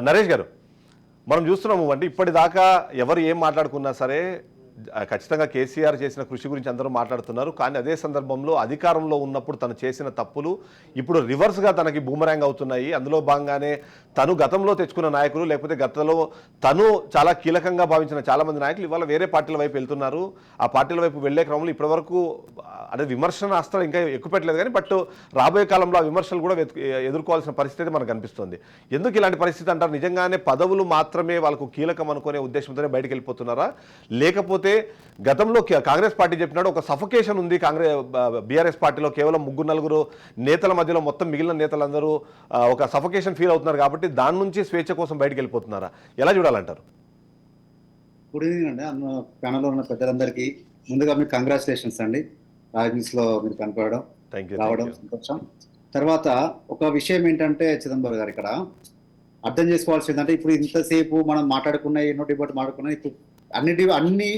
నరేష్ గారు మనం చూస్తున్నాము అంటే ఇప్పటిదాకా ఎవరు ఏం మాట్లాడుకున్నా సరే ఖచ్చితంగా కేసీఆర్ చేసిన కృషి గురించి అందరూ మాట్లాడుతున్నారు. కానీ అదే సందర్భంలో అధికారంలో ఉన్నప్పుడు తను చేసిన తప్పులు ఇప్పుడు రివర్స్గా తనకి బూమరాంగ్ అవుతున్నాయి. అందులో భాగంగానే తను గతంలో తెచ్చుకున్న నాయకులు లేకపోతే గతంలో తను చాలా కీలకంగా భావించిన చాలామంది నాయకులు ఇవాళ వేరే పార్టీల వైపు వెళ్తున్నారు. ఆ పార్టీల వైపు వెళ్ళే క్రమంలో ఇప్పటివరకు అదే విమర్శన అస్త్రం ఇంకా ఎక్కువ పెట్టలేదు కానీ బట్ రాబోయే కాలంలో ఆ విమర్శలు కూడా ఎదుర్కోవాల్సిన పరిస్థితి మనకు కనిపిస్తుంది. ఎందుకు ఇలాంటి పరిస్థితి అంటారు? నిజంగానే పదవులు మాత్రమే వాళ్ళకు కీలకం అనుకునే ఉద్దేశంతోనే బయటకు వెళ్ళిపోతున్నారా? లేకపోతే గతంలో కే- కాంగ్రెస్ పార్టీ చెప్పినాడు ఒక సఫకేషన్ ఉంది కాంగ్రెస్ బీఆర్ఎస్ పార్టీలో కేవలం ముగ్గురు నలుగురు నేతల మధ్యలో మొత్తం మిగిలిన నేతలందరూ ఒక సఫకేషన్ ఫీల్ అవుతున్నారు కాబట్టి దాని నుంచి స్వేచ్ఛ కోసం బయటకు వెళ్ళిపోతున్నారా ఎలా చూడాలంటారు? గుడ్ ఈవినింగ్ అండి. అన్న ప్యానల్లో ఉన్న పెద్దలందరికీ ముందుగా మీకు కంగ్రాచులేషన్స్ అండి. రాజనీస్లో మీరు కనపడడం థ్యాంక్ యూ రావడం సంతోషం. తర్వాత ఒక విషయం ఏంటంటే చిదంబరం గారు ఇక్కడ అర్థం చేసుకోవాల్సింది ఏంటంటే ఇప్పుడు ఇంతసేపు మనం మాట్లాడుకున్న ఎన్నో డిబేట్ మాట్లాడుకున్న ఇప్పుడు అన్ని అన్ని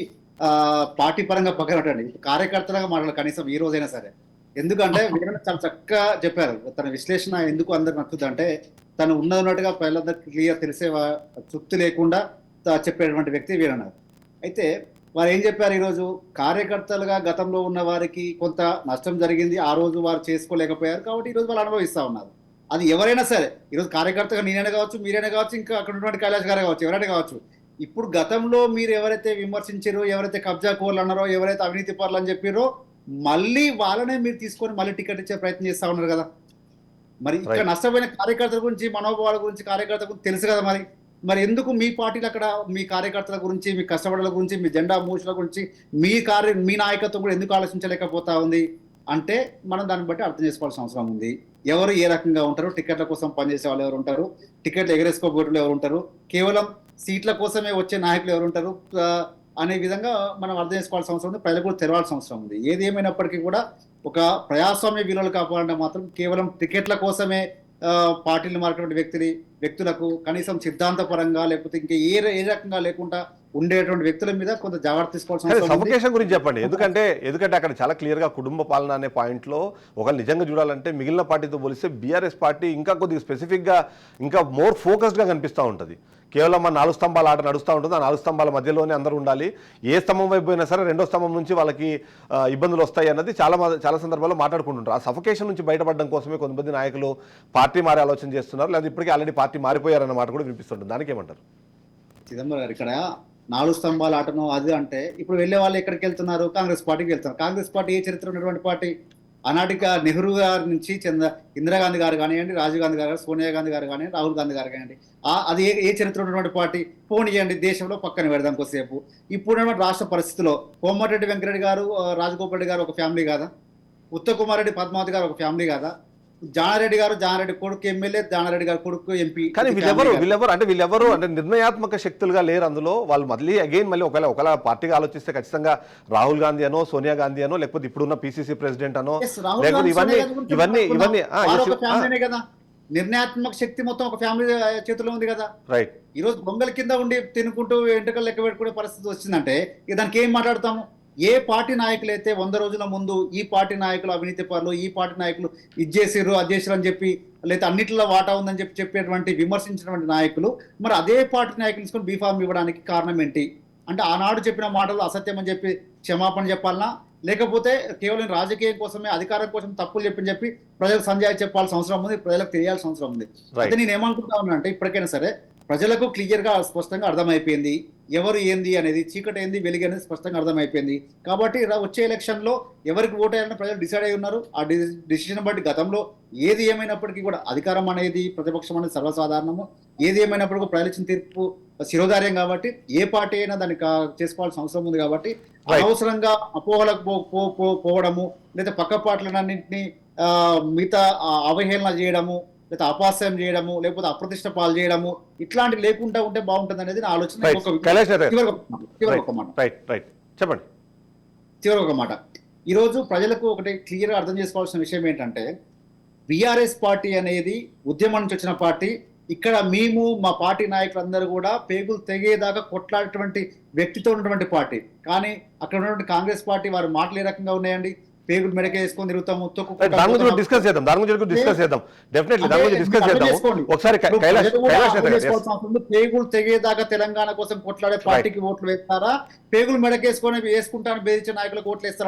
పార్టీ పరంగా పక్కన పెట్టండి కార్యకర్తలుగా మాట్లాడాలి కనీసం ఈ రోజైనా సరే. ఎందుకంటే వీరన్న చాలా చక్కగా చెప్పారు. తన విశ్లేషణ ఎందుకు అందరికి నచ్చుతుంది అంటే తను ఉన్నది ఉన్నట్టుగా ప్రజలందరికీ క్లియర్ తెలిసే చుత్తు లేకుండా చెప్పేటువంటి వ్యక్తి వీరన్న. అయితే వారు ఏం చెప్పారు ఈరోజు? కార్యకర్తలుగా గతంలో ఉన్న వారికి కొంత నష్టం జరిగింది. ఆ రోజు వారు చేసుకోలేకపోయారు కాబట్టి ఈరోజు వాళ్ళు అనుభవిస్తా ఉన్నారు. అది ఎవరైనా సరే. ఈరోజు కార్యకర్తగా నేనైనా కావచ్చు మీరైనా కావచ్చు ఇంకా అక్కడ ఉన్నటువంటి కైలాష్ గారే కావచ్చు ఎవరైనా కావచ్చు. ఇప్పుడు గతంలో మీరు ఎవరైతే విమర్శించారో ఎవరైతే కబ్జా కోర్లు అన్నారో ఎవరైతే అవినీతి పరులు అని చెప్పారో మళ్ళీ వాళ్ళనే మీరు తీసుకొని మళ్ళీ టికెట్ ఇచ్చే ప్రయత్నం చేస్తా ఉన్నారు కదా. మరి ఇక్కడ. నష్టపోయిన కార్యకర్తల గురించి మనోభావాల గురించి కార్యకర్తల గురించి తెలుసు కదా మరి. మరి ఎందుకు మీ పార్టీలు అక్కడ మీ కార్యకర్తల గురించి మీ కష్టపడల గురించి మీ జెండా మూసుల గురించి మీ కార్య మీ నాయకత్వం కూడా ఎందుకు ఆలోచించలేకపోతా ఉంది? అంటే మనం దాన్ని బట్టి అర్థం చేసుకోవాల్సిన అవసరం ఉంది. ఎవరు ఏ రకంగా ఉంటారు? టికెట్ల కోసం పనిచేసే వాళ్ళు ఎవరు ఉంటారు? టికెట్లు ఎగరేసుకోబోతులు ఎవరు ఉంటారు? కేవలం సీట్ల కోసమే వచ్చే నాయకులు ఎవరు ఉంటారు అనే విధంగా మనం అర్థం చేసుకోవాల్సిన అవసరం ఉంది. ప్రజలు కూడా తెరవాల్సిన అవసరం ఉంది. ఏది ఏమైనప్పటికీ కూడా ఒక ప్రజాస్వామ్య విలువలు కాపాడంటే మాత్రం కేవలం టికెట్ల కోసమే పార్టీలు మారినటువంటి వ్యక్తిని వ్యక్తులకు కనీసం సిద్ధాంతపరంగా లేకపోతే ఇంకా ఏ ఏ రకంగా లేకుండా ఉండేటువంటి వ్యక్తుల మీద కొంత జాగ్రత్త తీసుకోవాల్సిన. సఫకేషన్ గురించి చెప్పండి. ఎందుకంటే ఎందుకంటే అక్కడ చాలా క్లియర్గా కుటుంబ పాలన అనే పాయింట్లో ఒకళ్ళు నిజంగా చూడాలంటే మిగిలిన పార్టీతో పోలిస్తే బీఆర్ఎస్ పార్టీ ఇంకా కొద్దిగా స్పెసిఫిక్గా ఇంకా మోర్ ఫోకస్డ్గా కనిపిస్తూ ఉంటుంది. కేవలం మన నాలుగు స్తంభాల ఆట నడుస్తూ ఉంటుంది. ఆ నాలుగు స్తంభాల మధ్యలోనే అందరూ ఉండాలి. ఏ స్తంభం వైపు పోయినా సరే రెండో స్తంభం నుంచి వాళ్ళకి ఇబ్బందులు వస్తాయి అన్నది చాలా చాలా సందర్భాల్లో మాట్లాడుకుంటుంటారు. ఆ సఫకేషన్ నుంచి బయటపడడం కోసమే కొంతమంది నాయకులు పార్టీ మారే ఆలోచన చేస్తున్నారు. లేదా ఇప్పటికీ ఆల్రెడీ పార్టీ మారిపోయారన్న మాట కూడా వినిపిస్తుంటుంది. దానికి ఏమంటారు చిదంబరం గారు ఇక్కడ నాలుగు స్తంభాలు ఆటను అది అంటే ఇప్పుడు వెళ్ళే వాళ్ళు ఎక్కడికి వెళ్తున్నారు? కాంగ్రెస్ పార్టీకి వెళ్తున్నారు. కాంగ్రెస్ పార్టీ ఏ చరిత్ర ఉన్నటువంటి పార్టీ? అనాటిగా నెహ్రూ గారి నుంచి చంద్ర ఇందిరాగాంధీ గారు కానివ్వండి రాజీవ్ గాంధీ గారు సోనియా గాంధీ గారు కానివ్వండి రాహుల్ గాంధీ గారు కానివ్వండి అది ఏ ఏ చరిత్ర ఉన్నటువంటి పార్టీ? పోనీయండి దేశంలో పక్కన పెడదాం కొద్దిసేపు. ఇప్పుడు రాష్ట్ర పరిస్థితిలో కోమటిరెడ్డి వెంకరెడ్డి గారు రాజగోపాల్ రెడ్డి గారు ఒక ఫ్యామిలీ కాదా? ఉత్తమ్ కుమార్ రెడ్డి పద్మావతి గారు ఒక ఫ్యామిలీ కాదా? జానారెడ్డి గారు జానారెడ్డి కొడుకు ఎమ్మెల్యే జానారెడ్డి గారు కొడుకు ఎంపీ కానీ వీళ్ళెవరు వీళ్ళెవరు అంటే వీళ్ళెవరు అంటే నిర్ణయాత్మక శక్తులుగా లేరు అందులో. వాళ్ళు మళ్ళీ అగైన్ మళ్ళీ ఒకవేళ ఒకవేళ పార్టీగా ఆలోచిస్తే ఖచ్చితంగా రాహుల్ గాంధీ అనో సోనియా గాంధీ అనో లేకపోతే ఇప్పుడున్న పిసిసి ప్రెసిడెంట్ అనో లేకపోతే ఇవన్నీ ఇవన్నీ ఇవన్నీ నిర్ణయాత్మక శక్తి మొత్తం ఒక ఫ్యామిలీ చేతిలో ఉంది కదా. రైట్ ఈ రోజు బొంగల కింద ఉండి తినుకుంటూ వెంట్రుకలు లెక్క పెట్టుకునే పరిస్థితి వచ్చిందంటే దానికి ఏం మాట్లాడతాము? ఏ పార్టీ నాయకులు అయితే వంద రోజుల ముందు ఈ పార్టీ నాయకులు అవినీతి పరులు ఈ పార్టీ నాయకులు ఇది చేసిర్రు అది చేసిర్రు అని చెప్పి లేదా అన్నిటిలో వాటా ఉందని చెప్పి చెప్పేటువంటి విమర్శించినటువంటి నాయకులు మరి అదే పార్టీ నాయకులు తీసుకొని బీఫామ్ ఇవ్వడానికి కారణం ఏంటి? అంటే ఆనాడు చెప్పిన మాటలు అసత్యం అని చెప్పి క్షమాపణ చెప్పాలనా? లేకపోతే కేవలం రాజకీయం కోసమే అధికారం కోసం తప్పులు చెప్పని చెప్పి ప్రజలకు సంజాయి చెప్పాల్సిన అవసరం ఉంది ప్రజలకు తెలియాల్సిన అవసరం ఉంది. అయితే నేను ఏమనుకుంటా ఉన్నా అంటే ఇప్పటికైనా సరే ప్రజలకు క్లియర్గా స్పష్టంగా అర్థమైపోయింది. ఎవరు ఏంది అనేది చీకటి ఏంది వెలుగు అనేది స్పష్టంగా అర్థమైపోయింది. కాబట్టి వచ్చే ఎలక్షన్లో ఎవరికి ఓటు వేయాలని ప్రజలు డిసైడ్ అయి ఉన్నారు. ఆ డిసిషన్ బట్టి గతంలో ఏది ఏమైనప్పటికీ కూడా అధికారం అనేది ప్రతిపక్షం అనేది సర్వసాధారణము. ఏది ఏమైనప్పటికీ ప్రజలు ఇచ్చిన తీర్పు శిరోధార్యం కాబట్టి ఏ పార్టీ అయినా దాన్ని చేసుకోవాల్సిన అవసరం ఉంది కాబట్టి. అనవసరంగా అపోహలకు పోవడము లేదా పక్క పాటలన్నింటినీ ఆ, మిగతా అవహేళన చేయడము లేదా అపాస్యం చేయడము లేకపోతే అప్రతిష్ట పాలు చేయడము ఇట్లాంటివి లేకుండా ఉంటే బాగుంటుంది అనేది నా ఆలోచన. ఒక- మాట, చెప్పండి. చివరికి ఒక మాట. ఈరోజు ప్రజలకు ఒకటి క్లియర్గా అర్థం చేసుకోవాల్సిన విషయం ఏంటంటే బీఆర్ఎస్ పార్టీ అనేది ఉద్యమం నుంచి వచ్చిన పార్టీ. ఇక్కడ మేము మా పార్టీ నాయకులందరూ కూడా పేగులు తెగేదాకా కొట్లాడేటువంటి వ్యక్తితో ఉన్నటువంటి పార్టీ. కానీ అక్కడ ఉన్నటువంటి కాంగ్రెస్ పార్టీ వారి మాటలు ఏ రకంగా ఉన్నాయండి? పేగులు మెడకే వేసుకొని తిరుగుతాము దాని గురించి డిస్కస్ చేద్దాం దాని గురించి డిస్కస్ చేద్దాం. డెఫినెట్లీ దాని గురించి డిస్కస్ చేద్దాం ఒకసారి. పేగులు తెగేదాకా తెలంగాణ కోసం కొట్లాడే పార్టీకి ఓట్లు వేస్తారా? పేగులు మెడకేసుకొని వేసుకుంటాను బెదిరించే నాయకులకు ఓట్లు వేస్తారా?